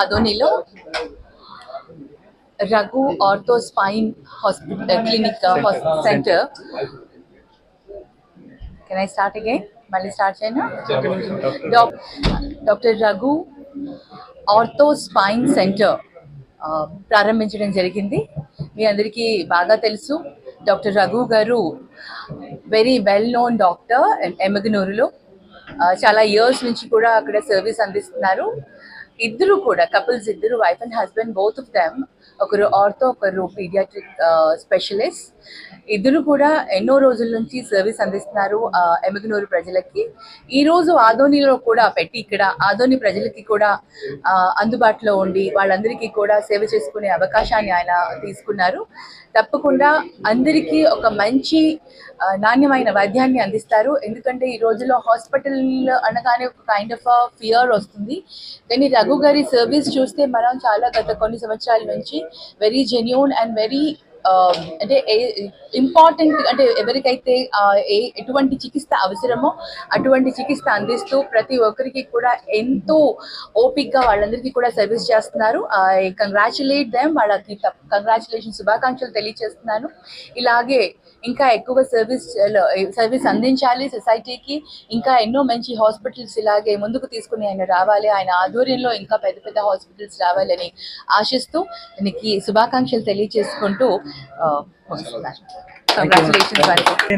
ఆదోనిలో Raghu ortho spine hospital clinic centre. Can I start again మళ్ళీ start చేయనా? Doctor. Raghu ortho spine centre ప్రారంభించడం జరిగింది. మీ అందరికీ బాగా తెలుసు. Doctor Raghu garu very well known doctor ఎమగనూరులో చాలా ఇయర్స్ నుంచి కూడా అక్కడ సర్వీస్ అందిస్తున్నారు. ఇద్దరు కూడా కపుల్స్ ఇద్దరు wife and husband both of them ఒకరు ఆర్థో ఒకరు పీడియాట్రిక్ స్పెషలిస్ట్. ఇద్దరు కూడా ఎన్నో రోజుల నుంచి సర్వీస్ అందిస్తున్నారు ఎమగనూరు ప్రజలకి. ఈ రోజు ఆదోనిలో కూడా పెట్టి ఇక్కడ ఆదోని ప్రజలకి కూడా అందుబాటులో ఉండి వాళ్ళందరికీ కూడా సేవ చేసుకునే అవకాశాన్ని ఆయన తీసుకున్నారు. తప్పకుండా అందరికీ ఒక మంచి నాణ్యమైన వైద్యాన్ని అందిస్తారు. ఎందుకంటే ఈ రోజుల్లో హాస్పిటల్ అనగానే ఒక కైండ్ ఆఫ్ ఫియర్ వస్తుంది. కానీ రఘు గారి సర్వీస్ చూస్తే మనం చాలా గత కొన్ని సంవత్సరాల నుంచి very genuine and very Um, అంటే ఇంపార్టెంట్ అంటే ఎవరికైతే ఏ ఎటువంటి చికిత్స అవసరమో అటువంటి చికిత్స అందిస్తూ ప్రతి ఒక్కరికి కూడా ఎంతో ఓపిక్గా వాళ్ళందరికీ కూడా సర్వీస్ చేస్తున్నారు. కంగ్రాచులేట్ దెమ్ వాళ్ళకి కంగ్రాచులేషన్ శుభాకాంక్షలు తెలియజేస్తున్నాను ఇలాగే ఇంకా ఎక్కువ సర్వీస్ సర్వీస్ అందించాలి సొసైటీకి. ఇంకా ఎన్నో మంచి హాస్పిటల్స్ ఇలాగే ముందుకు తీసుకుని ఆయన రావాలి. ఆయన ఆధ్వర్యంలో ఇంకా పెద్ద పెద్ద హాస్పిటల్స్ రావాలని ఆశిస్తూ దీనికి శుభాకాంక్షలు తెలియజేసుకుంటూ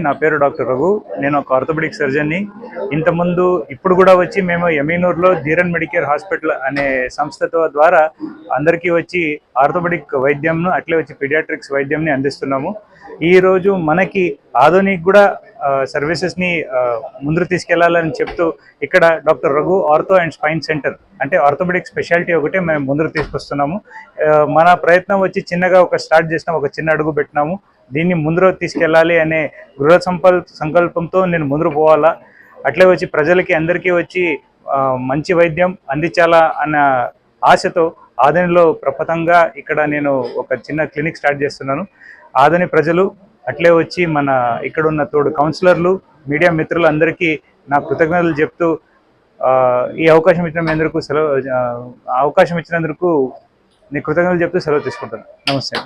నా పేరు డాక్టర్ రఘు. నేను ఒక ఆర్థోపెడిక్ సర్జన్ని ఇంతకుముందు ఇప్పుడు కూడా వచ్చి మేము ఎమీనూర్లో ధీరన్ మెడికేర్ హాస్పిటల్ అనే సంస్థతో ద్వారా అందరికీ వచ్చి ఆర్థోపెడిక్ వైద్యంను అట్లే వచ్చి పీడియాట్రిక్స్ వైద్యంని అందిస్తున్నాము. ఈ రోజు మనకి ఆధునిక్ కూడా సర్వీసెస్ని ముందుకు తీసుకెళ్ళాలని చెప్తూ ఇక్కడ doctor Raghu ortho and spine centre అంటే ఆర్థోపెడిక్ స్పెషాలిటీ ఒకటే మేము ముందుకు తీసుకొస్తున్నాము. మన ప్రయత్నం వచ్చి చిన్నగా ఒక స్టార్ట్ చేసిన ఒక చిన్న అడుగు పెట్టినాము. దీన్ని ముందు తీసుకెళ్ళాలి అనే గృహ సంకల్ సంకల్పంతో నేను ముందు పోవాలా? అట్లే వచ్చి ప్రజలకి అందరికీ వచ్చి మంచి వైద్యం అందించాలా అన్న ఆశతో ఆదనిలో ప్రపథంగా ఇక్కడ నేను ఒక చిన్న క్లినిక్ స్టార్ట్ చేస్తున్నాను. ఆదని ప్రజలు అట్లే వచ్చి మన ఇక్కడ ఉన్న తోడు కౌన్సిలర్లు మీడియా మిత్రులు అందరికీ నా కృతజ్ఞతలు చెప్తూ ఆ, ఈ అవకాశం ఇచ్చిన మీ సెలవు అవకాశం ఇచ్చినందుకు నీ కృతజ్ఞతలు చెప్తూ సెలవు తీసుకుంటాను నమస్తే.